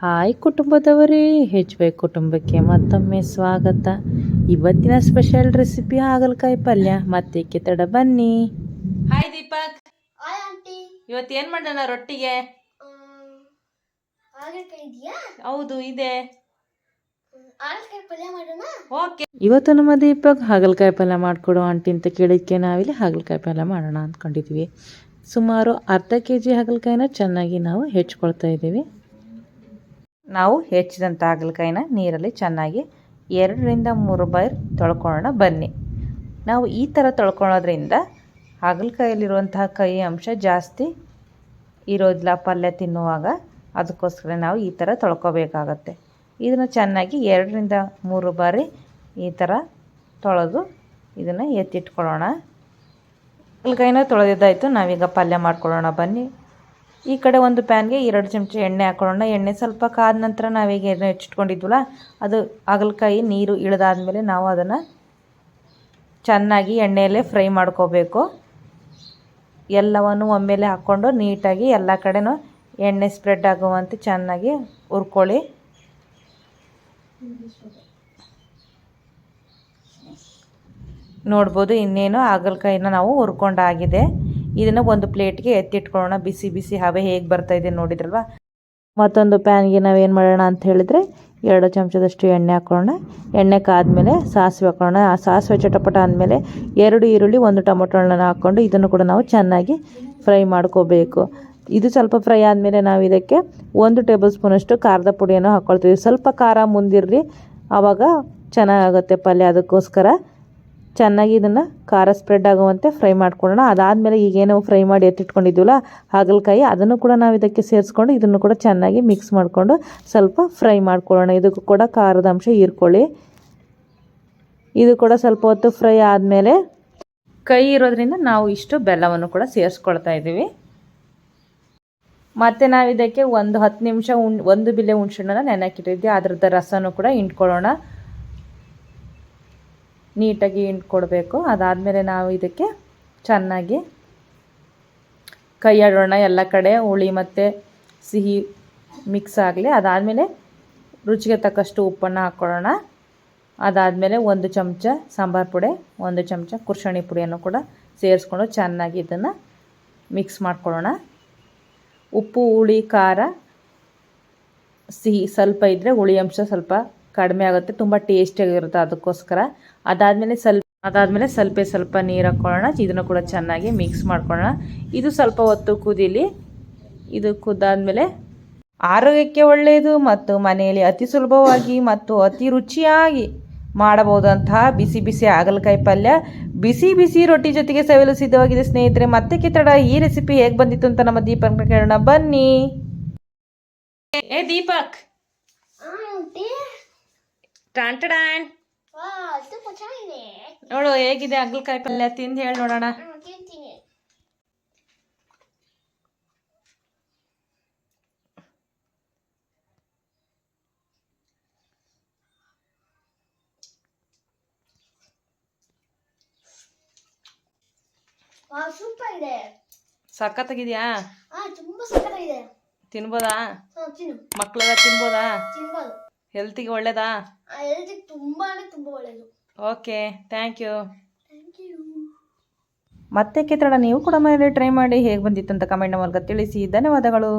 Hi ಕುಟುಂಬದವರೇ ಹೆಚ್ Y ಕುಟುಂಬಕ್ಕೆ ಮತ್ತೊಮ್ಮೆ ಸ್ವಾಗತ. ಇವತ್ತಿನ ಸ್ಪೆಷಲ್ ರೆಸಿಪಿ ಹಾಗಲಕಾಯಿ ಪಲ್ಯ ಮತ್ತೆ ತಡ ಬನ್ನಿ. ಹಾಯ್ ದೀಪಕ್. ಹಾಯ್ ಆಂಟಿ ಇವತ್ತು ಏನು ಮಾಡೋಣ ರೊಟ್ಟಿಗೆ? ಹೌದು ಇದೆ. ಹಾಗಲಕಾಯಿ ಪಲ್ಯ ಮಾಡೋಣ? ಓಕೆ. ಇವತ್ತು ನಮ್ಮ ದೀಪಕ್ ಹಾಗಲಕಾಯಿ ಪಲ್ಯ ಮಾಡಿಕೊಡು ಆಂಟಿ ಅಂತ ಕೇಳಿದ್ಕೆ ನಾವಿಲ್ಲಿ ಹಾಗಲಕಾಯಿ ಪಲ್ಯ ಮಾಡೋಣ ಅಂದ್ಕೊಂಡಿದ್ವಿ. ಸುಮಾರು ಅರ್ಧ ಕೆ ಜಿ ಹಾಗಲಕಾಯಿನ ಚೆನ್ನಾಗಿ ನಾವು ಹೆಚ್ಕೊಳ್ತಾ ಇದ್ದೀವಿ. ನಾವು ಹೆಚ್ಚಿದಂಥ ಹಾಗಲಕಾಯಿನ ನೀರಲ್ಲಿ ಚೆನ್ನಾಗಿ ಎರಡರಿಂದ ಮೂರು ಬಾರಿ ತೊಳ್ಕೊಳ್ಳೋಣ. ಬನ್ನಿ. ನಾವು ಈ ಥರ ತೊಳ್ಕೊಳ್ಳೋದ್ರಿಂದ ಹಾಗಲಕಾಯಲ್ಲಿರುವಂತಹ ಕೈ ಅಂಶ ಜಾಸ್ತಿ ಇರೋದಿಲ್ಲ. ಪಲ್ಯ ತಿನ್ನುವಾಗ ಅದಕ್ಕೋಸ್ಕರ ನಾವು ಈ ಥರ ತೊಳ್ಕೊಬೇಕಾಗತ್ತೆ. ಇದನ್ನು ಚೆನ್ನಾಗಿ ಎರಡರಿಂದ ಮೂರು ಬಾರಿ ಈ ಥರ ತೊಳೆದು ಇದನ್ನು ಎತ್ತಿಟ್ಕೊಳ್ಳೋಣ. ಹಾಗಲಕಾಯಿನ ತೊಳೆದಿದ್ದಾಯಿತು. ನಾವೀಗ ಪಲ್ಯ ಮಾಡ್ಕೊಳ್ಳೋಣ. ಬನ್ನಿ. ಈ ಕಡೆ ಒಂದು ಪ್ಯಾನ್ಗೆ ಎರಡು ಚಮಚ ಎಣ್ಣೆ ಹಾಕೊಳ್ಳೋಣ. ಎಣ್ಣೆ ಸ್ವಲ್ಪ ಕಾದ ನಂತರ ನಾವೀಗ ಎಣ್ಣೆ ಹೆಚ್ಚಿಟ್ಕೊಂಡಿದ್ವಲ್ಲ, ಅದು ಹಾಗಲಕಾಯಿ ನೀರು ಇಳಿದಾದ್ಮೇಲೆ ನಾವು ಅದನ್ನು ಚೆನ್ನಾಗಿ ಎಣ್ಣೆಯಲ್ಲೇ ಫ್ರೈ ಮಾಡ್ಕೋಬೇಕು. ಎಲ್ಲವನ್ನು ಒಮ್ಮೆಲೆ ಹಾಕ್ಕೊಂಡು ನೀಟಾಗಿ ಎಲ್ಲ ಕಡೆನೂ ಎಣ್ಣೆ ಸ್ಪ್ರೆಡ್ ಆಗುವಂತೆ ಚೆನ್ನಾಗಿ ಹುರ್ಕೊಳ್ಳಿ. ನೋಡ್ಬೋದು ಇನ್ನೇನು ಹಾಗಲಕಾಯಿನ ನಾವು ಹುರ್ಕೊಂಡಾಗಿದೆ. ಇದನ್ನು ಒಂದು ಪ್ಲೇಟ್ಗೆ ಎತ್ತಿಟ್ಕೊಳ್ಳೋಣ. ಬಿಸಿ ಬಿಸಿ ಹವೆ ಹೇಗೆ ಬರ್ತಾ ಇದೆ ನೋಡಿದ್ರಲ್ವಾ? ಮತ್ತೊಂದು ಪ್ಯಾನ್ಗೆ ನಾವೇನು ಮಾಡೋಣ ಅಂತ ಹೇಳಿದರೆ ಎರಡು ಚಮಚದಷ್ಟು ಎಣ್ಣೆ ಹಾಕೊಳ್ಳೋಣ. ಎಣ್ಣೆ ಕಾದ್ಮೇಲೆ ಸಾಸಿವೆ ಹಾಕೊಳ್ಳೋಣ. ಆ ಸಾಸಿವೆ ಚಟಪಟ ಆದಮೇಲೆ ಎರಡು ಈರುಳ್ಳಿ, ಒಂದು ಟೊಮೊಟೊ ಹಣ್ಣನ್ನು ಹಾಕ್ಕೊಂಡು ಇದನ್ನು ಕೂಡ ನಾವು ಚೆನ್ನಾಗಿ ಫ್ರೈ ಮಾಡ್ಕೋಬೇಕು. ಇದು ಸ್ವಲ್ಪ ಫ್ರೈ ಆದಮೇಲೆ ನಾವು ಇದಕ್ಕೆ ಒಂದು ಟೇಬಲ್ ಸ್ಪೂನಷ್ಟು ಖಾರದ ಪುಡಿಯನ್ನು ಹಾಕ್ಕೊಳ್ತೀವಿ ಸ್ವಲ್ಪ ಖಾರ ಮುಂದಿರಲಿ ಆವಾಗ ಚೆನ್ನಾಗಾಗುತ್ತೆ ಪಲ್ಯ. ಅದಕ್ಕೋಸ್ಕರ ಚೆನ್ನಾಗಿ ಇದನ್ನು ಖಾರ ಸ್ಪ್ರೆಡ್ ಆಗುವಂತೆ ಫ್ರೈ ಮಾಡ್ಕೊಳ್ಳೋಣ. ಅದಾದಮೇಲೆ ಈಗೇನೋ ಫ್ರೈ ಮಾಡಿ ಎತ್ತಿಟ್ಕೊಂಡಿದ್ದೀವಲ್ಲ ಹಾಗಲಕಾಯಿ, ಅದನ್ನು ಕೂಡ ನಾವು ಇದಕ್ಕೆ ಸೇರಿಸ್ಕೊಂಡು ಇದನ್ನು ಕೂಡ ಚೆನ್ನಾಗಿ ಮಿಕ್ಸ್ ಮಾಡಿಕೊಂಡು ಸ್ವಲ್ಪ ಫ್ರೈ ಮಾಡ್ಕೊಳ್ಳೋಣ. ಇದಕ್ಕೂ ಕೂಡ ಖಾರದ ಅಂಶ ಹೀರ್ಕೊಳ್ಳಿ. ಇದು ಕೂಡ ಸ್ವಲ್ಪ ಹೊತ್ತು ಫ್ರೈ ಆದಮೇಲೆ ಕೈ ಇರೋದ್ರಿಂದ ನಾವು ಇಷ್ಟು ಬೆಲ್ಲವನ್ನು ಕೂಡ ಸೇರಿಸ್ಕೊಳ್ತಾ ಇದ್ದೀವಿ. ಮತ್ತು ನಾವು ಇದಕ್ಕೆ ಒಂದು ಹತ್ತು ನಿಮಿಷ ಉಣ್, ಒಂದು ಬಿಲೆ ಹುಣ್ಸೆಹಣ್ಣನ್ನು ನೆನಕಿಟ್ಟಿದ್ದೆ ಅದ್ರದ್ದು ರಸನೂ ಕೂಡ ಹಿಂಡ್ಕೊಳ್ಳೋಣ. ನೀಟಾಗಿ ಹಿಂಡ್ಕೊಡ್ಬೇಕು ಅದಾದಮೇಲೆ ನಾವು ಇದಕ್ಕೆ ಚೆನ್ನಾಗಿ ಕೈ ಎಲ್ಲ ಕಡೆ ಹುಳಿ ಮತ್ತು ಸಿಹಿ ಮಿಕ್ಸ್ ಆಗಲಿ. ಅದಾದಮೇಲೆ ರುಚಿಗೆ ತಕ್ಕಷ್ಟು ಉಪ್ಪನ್ನು ಹಾಕ್ಕೊಳ್ಳೋಣ ಅದಾದಮೇಲೆ ಒಂದು ಚಮಚ ಸಾಂಬಾರು ಪುಡಿ, ಒಂದು ಚಮಚ ಕುರ್ಷಣಿ ಪುಡಿಯನ್ನು ಕೂಡ ಸೇರಿಸ್ಕೊಂಡು ಚೆನ್ನಾಗಿ ಇದನ್ನು ಮಿಕ್ಸ್ ಮಾಡ್ಕೊಳ್ಳೋಣ. ಉಪ್ಪು, ಹುಳಿ, ಖಾರ, ಸಿಹಿ ಸ್ವಲ್ಪ ಇದ್ದರೆ ಹುಳಿ ಅಂಶ ಸ್ವಲ್ಪ ಕಡಿಮೆ ಆಗುತ್ತೆ ತುಂಬ ಟೇಸ್ಟಿಯಾಗಿರುತ್ತೆ ಅದಕ್ಕೋಸ್ಕರ. ಅದಾದಮೇಲೆ ಸ್ವಲ್ಪ ಅದಾದಮೇಲೆ ಸ್ವಲ್ಪ ಸ್ವಲ್ಪ ನೀರು ಹಾಕ್ಕೊಳ್ಳೋಣ ಇದನ್ನು ಕೂಡ ಚೆನ್ನಾಗಿ ಮಿಕ್ಸ್ ಮಾಡ್ಕೊಳ್ಳೋಣ. ಇದು ಸ್ವಲ್ಪ ಹೊತ್ತು ಕುದೀಲಿ ಇದು ಕುದ್ದಾದಮೇಲೆ ಆರೋಗ್ಯಕ್ಕೆ ಒಳ್ಳೆಯದು ಮತ್ತು ಮನೆಯಲ್ಲಿ ಅತಿ ಸುಲಭವಾಗಿ ಮತ್ತು ಅತಿ ರುಚಿಯಾಗಿ ಮಾಡಬಹುದಂತಹ ಬಿಸಿ ಬಿಸಿ ಹಾಗಲಕಾಯಿ ಪಲ್ಯ. ಬಿಸಿ ಬಿಸಿ ರೊಟ್ಟಿ ಜೊತೆಗೆ ಸವಿಯಲು ಸಿದ್ಧವಾಗಿದೆ ಸ್ನೇಹಿತರೆ ಮತ್ತೆ ಕಿತ್ತಡ ಈ ರೆಸಿಪಿ ಹೇಗೆ ಬಂದಿತ್ತು ಅಂತ ನಮ್ಮ ದೀಪಕ್ ಕೇಳೋಣ. ಬನ್ನಿ. ಏ ದೀಪಕ್. ಚೆನ್ನಾಗಿದೆ ನೋಡು ಹೇಗಿದೆ ಹಾಗಲಕಾಯಿ ಪಲ್ಯ? ತಿಂದು ಹೇಳಿ ನೋಡೋಣ. ಸೂಪರ್ ಇದೆ. ಸಖತ್ತಾಗಿದ್ಯಾ? ತುಂಬಾ ತಿನ್ಬೋದಾ? ಮಕ್ಕಳೆಲ್ಲ ತಿನ್ಬೋದಾ? ತಿನ್ಬೋದು. ಹೆಲ್ತಿಗೆ ಒಳ್ಳೇದಾ? ಆ ಹೆಲ್ತಿಗೆ ತುಂಬಾ ಅಂದ್ರೆ ತುಂಬಾ ಒಳ್ಳೆಯದು okay thank you thank you ಮತ್ತೆ ಕಿತ್ತಡ ನೀವು ಕೂಡ ಮನೆಯಲ್ಲಿ ಟ್ರೈ ಮಾಡಿ ಹೇಗೆ ಬಂದಿತ್ತು ಅಂತ ಕಮೆಂಟ್ ಮೂಲಕ ತಿಳಿಸಿ. ಧನ್ಯವಾದಗಳು.